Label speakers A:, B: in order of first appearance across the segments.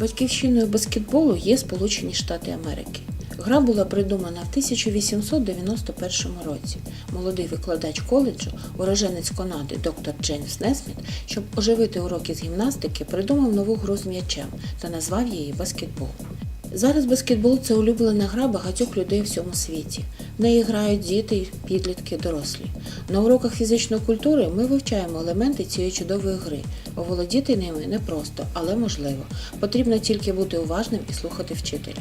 A: Батьківщиною баскетболу є Сполучені Штати Америки. Гра була придумана в 1891 році. Молодий викладач коледжу, уроженець Канади доктор Джеймс Несміт, щоб оживити уроки з гімнастики, придумав нову гру з м'ячем та назвав її баскетбол. Зараз баскетбол це улюблена гра багатьох людей у всьому світі. Неї грають діти, підлітки, дорослі. На уроках фізичної культури ми вивчаємо елементи цієї чудової гри. Оволодіти ними непросто, але можливо. Потрібно тільки бути уважним і слухати вчителя.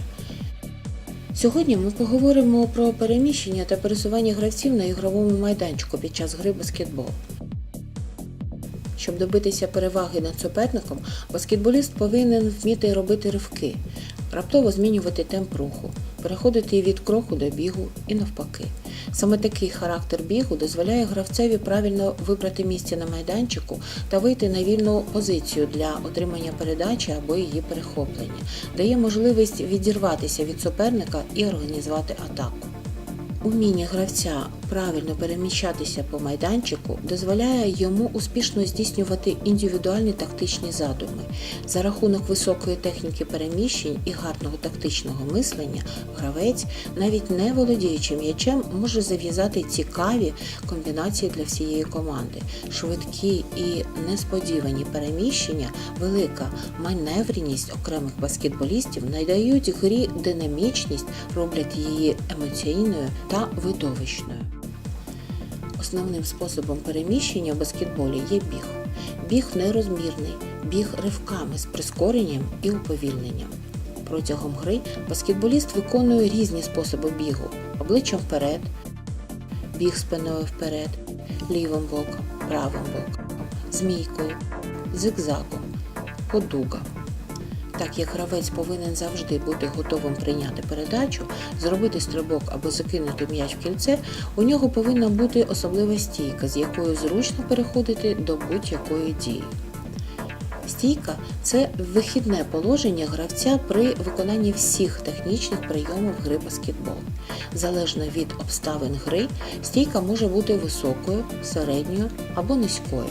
A: Сьогодні ми поговоримо про переміщення та пересування гравців на ігровому майданчику під час гри баскетбол. Щоб добитися переваги над суперником, баскетболіст повинен вміти робити ривки, раптово змінювати темп руху, переходити від кроку до бігу і навпаки. Саме такий характер бігу дозволяє гравцеві правильно вибрати місце на майданчику та вийти на вільну позицію для отримання передачі або її перехоплення, дає можливість відірватися від суперника і організувати атаку. Уміння гравця правильно переміщатися по майданчику дозволяє йому успішно здійснювати індивідуальні тактичні задуми. За рахунок високої техніки переміщень і гарного тактичного мислення, гравець, навіть не володіючи м'ячем, може зав'язати цікаві комбінації для всієї команди. Швидкі і несподівані переміщення, велика маневреність окремих баскетболістів надають грі динамічність, роблять її емоційною та видовищною. Основним способом переміщення в баскетболі є біг. Біг нерозмірний, біг ривками з прискоренням і уповільненням. Протягом гри баскетболіст виконує різні способи бігу: обличчям вперед, біг спиною вперед, лівим боком, правим боком, змійкою, зигзагом, подугом. Так як гравець повинен завжди бути готовим прийняти передачу, зробити стрибок або закинути м'яч в кільце, у нього повинна бути особлива стійка, з якою зручно переходити до будь-якої дії. Стійка це вихідне положення гравця при виконанні всіх технічних прийомів гри баскетбол. Залежно від обставин гри, стійка може бути високою, середньою або низькою.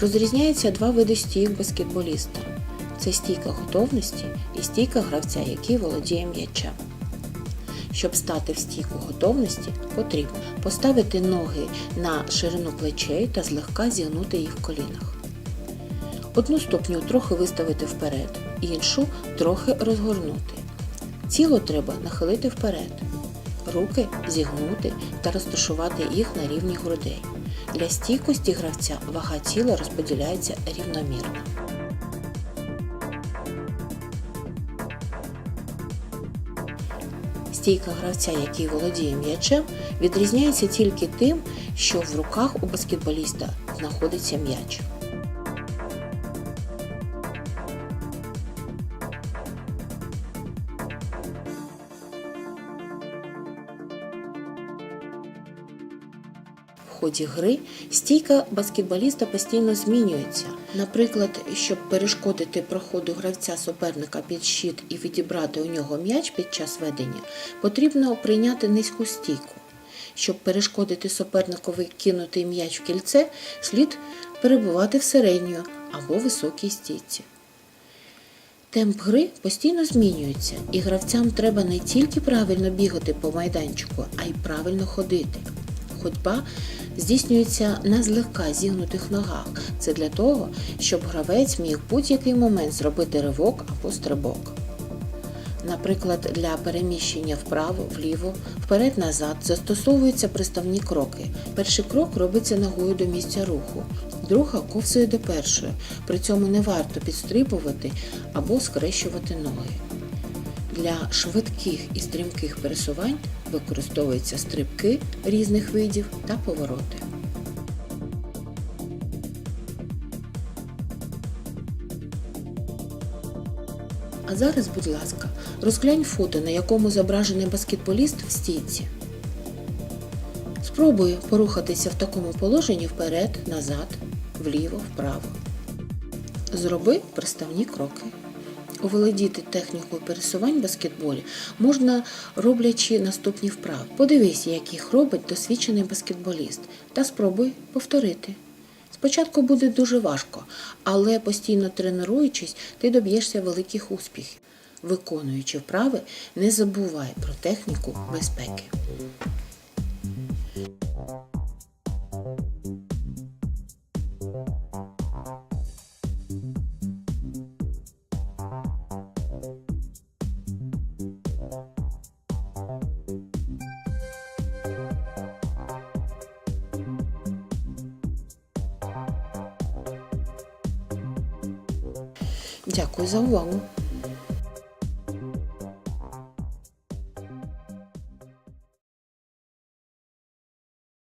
A: Розрізняється два види стійок баскетболіста. Це стійка готовності і стійка гравця, який володіє м'ячем. Щоб стати в стійку готовності, потрібно поставити ноги на ширину плечей та злегка зігнути їх в колінах. Одну ступню трохи виставити вперед, іншу трохи розгорнути. Тіло треба нахилити вперед, руки зігнути та розташувати їх на рівні грудей. Для стійкості гравця вага тіла розподіляється рівномірно. Стійка гравця, який володіє м'ячем, відрізняється тільки тим, що в руках у баскетболіста знаходиться м'яч. Ході гри стійка баскетболіста постійно змінюється. Наприклад, щоб перешкодити проходу гравця суперника під щит і відібрати у нього м'яч під час ведення, потрібно прийняти низьку стійку. Щоб перешкодити суперникові кинути м'яч в кільце, слід перебувати в середньої або високій стійці. Темп гри постійно змінюється, і гравцям треба не тільки правильно бігати по майданчику, а й правильно ходити. Ходьба здійснюється на злегка зігнутих ногах. Це для того, щоб гравець міг будь-який момент зробити ривок або стрибок. Наприклад, для переміщення вправо, вліво, вперед-назад застосовуються приставні кроки. Перший крок робиться ногою до місця руху, друга ковзує до першої. При цьому не варто підстрибувати або скрещувати ноги. Для швидких і стрімких пересувань використовуються стрибки різних видів та повороти. А зараз, будь ласка, розглянь фото, на якому зображений баскетболіст в стійці. Спробуй порухатися в такому положенні вперед, назад, вліво, вправо. Зроби приставні кроки. Оволодіти технікою пересувань в баскетболі можна роблячи наступні вправи. Подивись, як їх робить досвідчений баскетболіст, та спробуй повторити. Спочатку буде дуже важко, але постійно тренуючись, ти доб'єшся великих успіхів. Виконуючи вправи, не забувай про техніку безпеки. Дякую за увагу!